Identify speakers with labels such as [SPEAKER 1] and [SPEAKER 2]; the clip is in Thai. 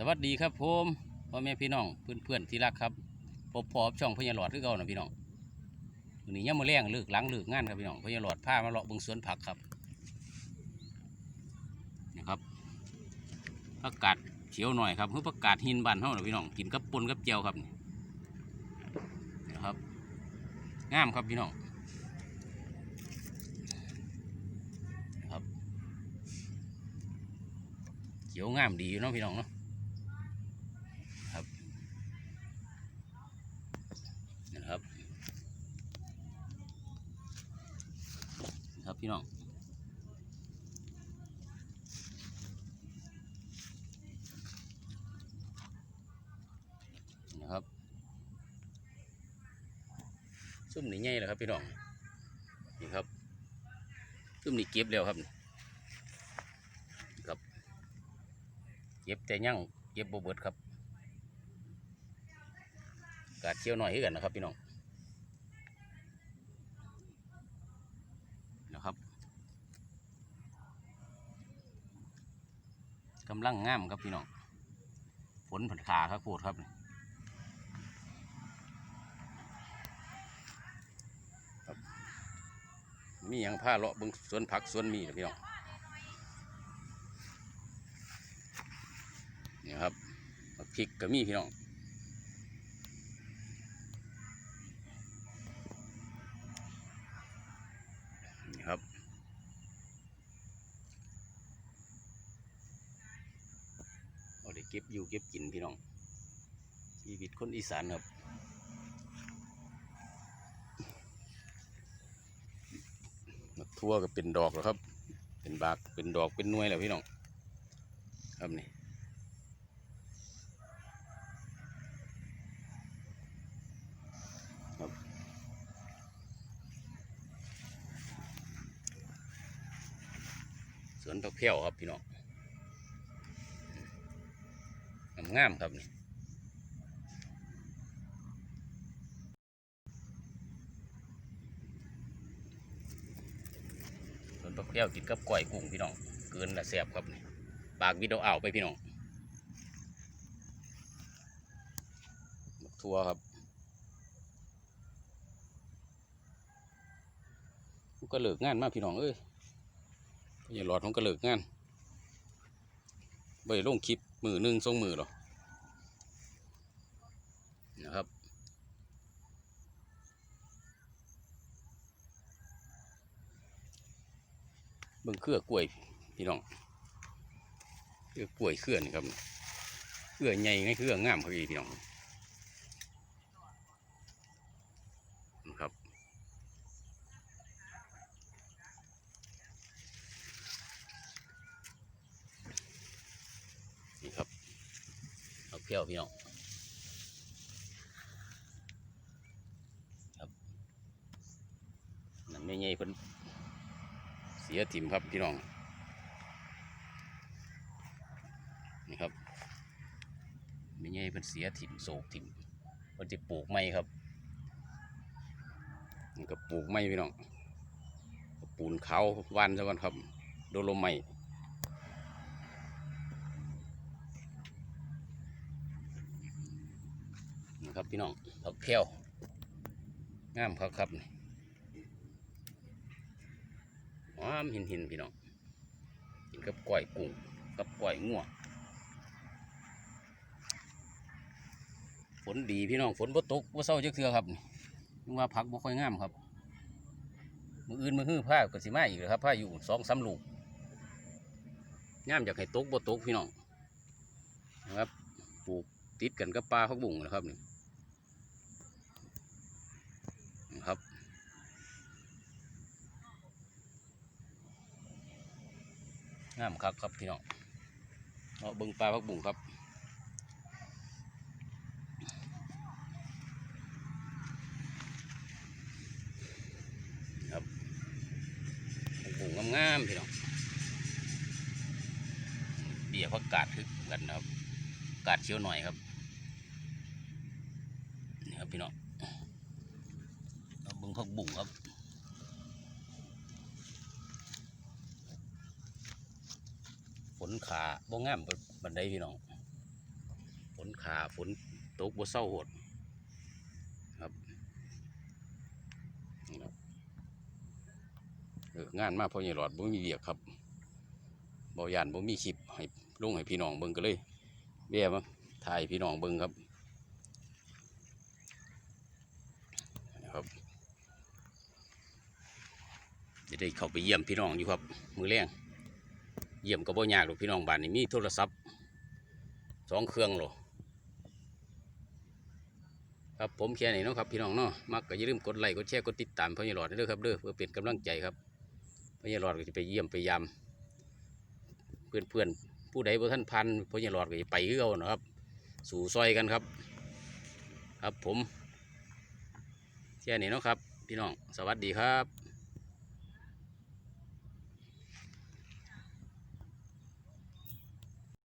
[SPEAKER 1] สวัสดีครับผมพ่อแม่พี่น้องเพื่อนเพื่อนๆที่รักครับพบพอบช่องพญาหลอดคือเก่านะพี่น้องวันนี้ยังมาแรงเลิกหลังเลิกงานครับพี่น้องพญาหลอดพามาเลาะบึงสวนผักครับนะครับผักกาดเขียวหน่อยครับเพื่อผักกาดหินบานเท่านะพี่น้องกินกับปนกับเจียวครับนะครับงามครับพี่น้องครับเขียวงามดีอยู่เนาะพี่น้องเนาะ นะครับครับ พี่น้องนะครับซุ่มนี่ใหญ่แล้วครับพี่น้องนี่ครับซุ่มนี่เก็บแล้วครับครับเก็บแต่ยั่งเก็บบ่เบิดครับกาดเชี่ยวหน่อยให้กันนะครับพี่น้องนะครับ กำลังงามครับพี่น้องฝนผันขาครับโคตรครับมีอย่างผ้าเลาะบึงสวนผักสวนมีนะพี่น้องนี่ครับพริกก็มีพี่น้อง เก็บอยู่เก็บกินพี่น้องชีวิตคนอีสานครับทั่วก็เป็นดอกแล้วครับ เป็นบากเป็นดอกเป็นน่วยแล้วพี่น้องครับนี่ครับสวนผักเพียวครับพี่น้อง งามครับนี่วนผักเพี้ยวกินกับก้อยกุ้งพี่น้อง เกินละแซ่บครับนี่ปากวิดเอาอ่าวไปพี่น้องบักทัวครับก็เลิกงานมากพี่น้องเอ้ยอย่าหลอดของกระเลิกงานไปลงคลิปมือหนึ่งทรงมือหรอ นะครับ เบิ่งเครือกล้วยพี่น้องเครือกล้วยเครือนครับเครือใหญ่ไงเครืองามครับพี่น้องนะครับนี่ครับเอาเพี้ยวพี่น้องครับนั่น ไม่ใหญ่เพิ่นเสียถิ่มครับพี่น้อง นี่ครับไม่ใหญ่เพิ่นเสียถิ่มโศกถิ่มเพิ่นจะปลูกไม้ครับนี่ก็ปลูกไม้พี่น้องปูนเขาววานซะก่อนครับ โดนลมไม้นะครับพี่น้องผักเพี้ยวงามครับครับ นี่หอมหินหินพี่น้องกินกับก้อยกุ้งกับก้อยงัวฝนดีพี่น้องฝนบ่ตกบ่เศร้าจักเทื่อครับนี่ยังว่าผักบ่ค่อยงามครับมืออื่นมือฮื้อผ้าก็สิมาอีกแล้วครับผ้าอยู่สองสามลูกงามอยากให้ตกบ่ตกพี่น้องนะครับปลูกติดกันกับปลาพักบุ่งนะครับนี่ นะครับ งามครับครับพี่น้องเอาเบิ้งปลาพักบุ่งครับครับพักบุ่งงามๆพี่น้องเดี๋ยพักกาดคือกันนะครับ กาดเชียวหน่อยครับนี่ครับพี่น้องเอาเบึงพักบุ่งครับ นขาบ่งามบันไดพี่น้องฝนขาฝนตกบ่เศร้าหดครับนี่ครับเอองานมาพอใหญ่หลอดบ่มีเวียกครับบ่ยานบ่มีคลิปให้ลงให้พี่น้องเบิ่งก็เลยแว่มาถ่ายพี่น้องเบิ่งครับครับจะได้เข้าไปเยี่ยมพี่น้องอยู่ครับ มือแรง เยี่ยมก็บ่ยากหรอกพี่น้องบ้านนี้มีโทรศัพท์สองเครื่องหรอครับผมแค่นี้นะครับพี่น้องเนาะมักก็อย่าลืมกดไลค์กดแชร์กดติดตามพญหลอดด้วยเด้อครับเด้อเพื่อเป็นกำลังใจครับพญหลอดก็จะไปเยี่ยมไปยามเพื่อนเพื่อนๆผู้ใดบ่ท่านพันพญหลอดก็จะไปคือเอนะครับ สู่ซอยกันครับ ครับผมแค่นี้นะครับ พี่น้องสวัสดีครับ